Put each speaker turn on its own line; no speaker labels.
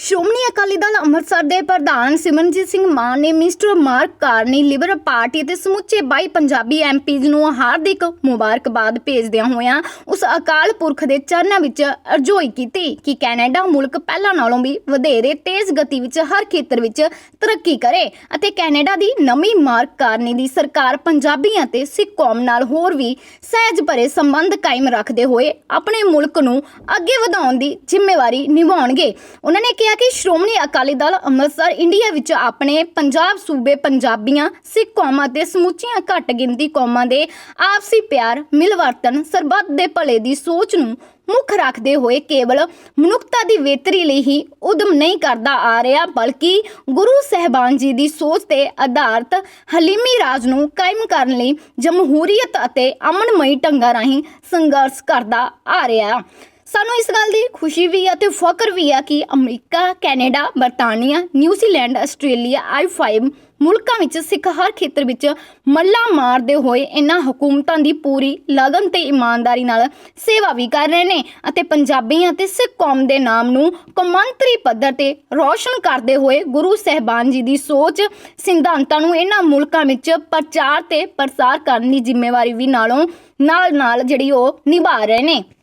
ਸ਼੍ਰੋਮਣੀ ਅਕਾਲੀ ਦਲ ਅੰਮ੍ਰਿਤਸਰ ਦੇ ਪ੍ਰਧਾਨ ਸਿਮਰਨਜੀਤ ਸਿੰਘ ਮਾਨ ਨੇ mister Mark Carney Liberal Party ਅਤੇ ਸਮੁੱਚੇ 22 ਪੰਜਾਬੀ ਐਮਪੀਜ਼ ਨੂੰ ਹਾਰਦਿਕ ਮੁਬਾਰਕਬਾਦ ਭੇਜਦਿਆਂ ਹੋਇਆਂ ਉਸ ਅਕਾਲ ਪੁਰਖ ਦੇ ਚਰਨਾਂ ਵਿੱਚ ਅਰਜ਼ੋਈ ਕੀਤੀ ਕਿ ਕੈਨੇਡਾ ਮੁਲਕ ਪਹਿਲਾਂ ਨਾਲੋਂ ਵੀ ਵਧੇਰੇ ਤੇਜ਼ ਗਤੀ ਵਿੱਚ ਹਰ ਖੇਤਰ ਵਿੱਚ ਤਰੱਕੀ ਕਰੇ ਅਤੇ ਕੈਨੇਡਾ ਦੀ ਨਵੀਂ ਮਾਰਕ ਕਾਰਨੀ ਦੀ ਸਰਕਾਰ ਪੰਜਾਬੀਆਂ ਤੇ ਸਿੱਖ ਕੌਮ ਨਾਲ ਹੋਰ ਵੀ ਸਹਿਜ ਭਰੇ ਸੰਬੰਧ ਕਾਇਮ ਰੱਖਦੇ ਹੋਏ ਆਪਣੇ ਮੁਲਕ ਨੂੰ ਅੱਗੇ ਵਧਾਉਣ ਦੀ ਜ਼ਿੰਮੇਵਾਰੀ ਨਿਭਾਉਣਗੇ। ਉਹਨਾਂ ਨੇ ਕਿਹਾ ਕਿ ਸ਼੍ਰੋਮਣੀ ਅਕਾਲੀ ਦਲ ਅੰਮ੍ਰਿਤਸਰ, ਇੰਡੀਆ ਵਿੱਚ ਆਪਣੇ ਪੰਜਾਬ ਸੂਬੇ ਪੰਜਾਬੀਆਂ, ਸਿੱਖ ਕੌਮਾਂ ਤੇ ਸਮੁੱਚੀਆਂ ਘੱਟ ਗਿਣਤੀ ਕੌਮਾਂ ਦੇ ਆਪਸੀ ਪਿਆਰ, ਮਿਲਵਰਤਨ, ਸਰਬੱਤ ਦੇ ਭਲੇ ਦੀ ਸੋਚ ਨੂੰ ਮੁੱਖ ਰੱਖਦੇ ਹੋਏ ਕੇਵਲ ਮਨੁੱਖਤਾ ਦੀ ਵੇਤਰੀ ਲਈ ਹੀ ਉਦਮ ਨਹੀਂ ਕਰਦਾ ਆ ਰਿਹਾ, ਬਲਕਿ ਗੁਰੂ ਸਹਿਬਾਨ ਜੀ ਦੀ ਸੋਚ ਤੇ ਆਧਾਰਿਤ ਹਲੀਮੀ ਰਾਜ ਨੂੰ ਕਾਇਮ ਕਰਨ ਲਈ ਜਮਹੂਰੀਅਤ ਅਤੇ ਅਮਨਮਈ ਢੰਗਾਂ ਰਾਹੀਂ ਸੰਘਰਸ਼ ਕਰਦਾ ਆ ਰਿਹਾ। ਸਾਨੂੰ ਇਸ ਗੱਲ ਦੀ ਖੁਸ਼ੀ ਵੀ ਹੈ ਤੇ ਫਖਰ ਵੀ ਹੈ ਕਿ ਅਮਰੀਕਾ, ਕੈਨੇਡਾ, ਬਰਤਾਨੀਆ ਨਿਊਜ਼ੀਲੈਂਡ ਆਸਟ੍ਰੇਲੀਆ i5 ਮੁਲਕਾਂ ਵਿੱਚ ਸਿੱਖ ਹਰ ਖੇਤਰ ਵਿੱਚ ਮੱਲਾ ਮਾਰਦੇ ਹੋਏ ਇਹਨਾਂ ਹਕੂਮਤਾਂ ਦੀ ਪੂਰੀ ਲਗਨ ਤੇ ਇਮਾਨਦਾਰੀ ਨਾਲ ਸੇਵਾ ਵੀ ਕਰ ਰਹੇ ਨੇ ਅਤੇ ਪੰਜਾਬੀਆਂ ਤੇ ਸਿੱਖ ਕੌਮ ਦੇ ਨਾਮ ਨੂੰ ਕੌਮਾਂਤਰੀ ਪੱਧਰ ਤੇ ਰੌਸ਼ਨ ਕਰਦੇ ਹੋਏ ਗੁਰੂ ਸਹਿਬਾਨ ਜੀ ਦੀ ਸੋਚ, ਸਿਧਾਂਤਾਂ ਨੂੰ ਇਹਨਾਂ ਮੁਲਕਾਂ ਵਿੱਚ ਪ੍ਰਚਾਰ ਤੇ ਪ੍ਰਸਾਰ ਕਰਨ ਦੀ ਜ਼ਿੰਮੇਵਾਰੀ ਵੀ ਨਾਲੋਂ ਨਾਲ ਨਾਲ ਜਿਹੜੀ ਉਹ ਨਿਭਾ ਰਹੇ ਨੇ।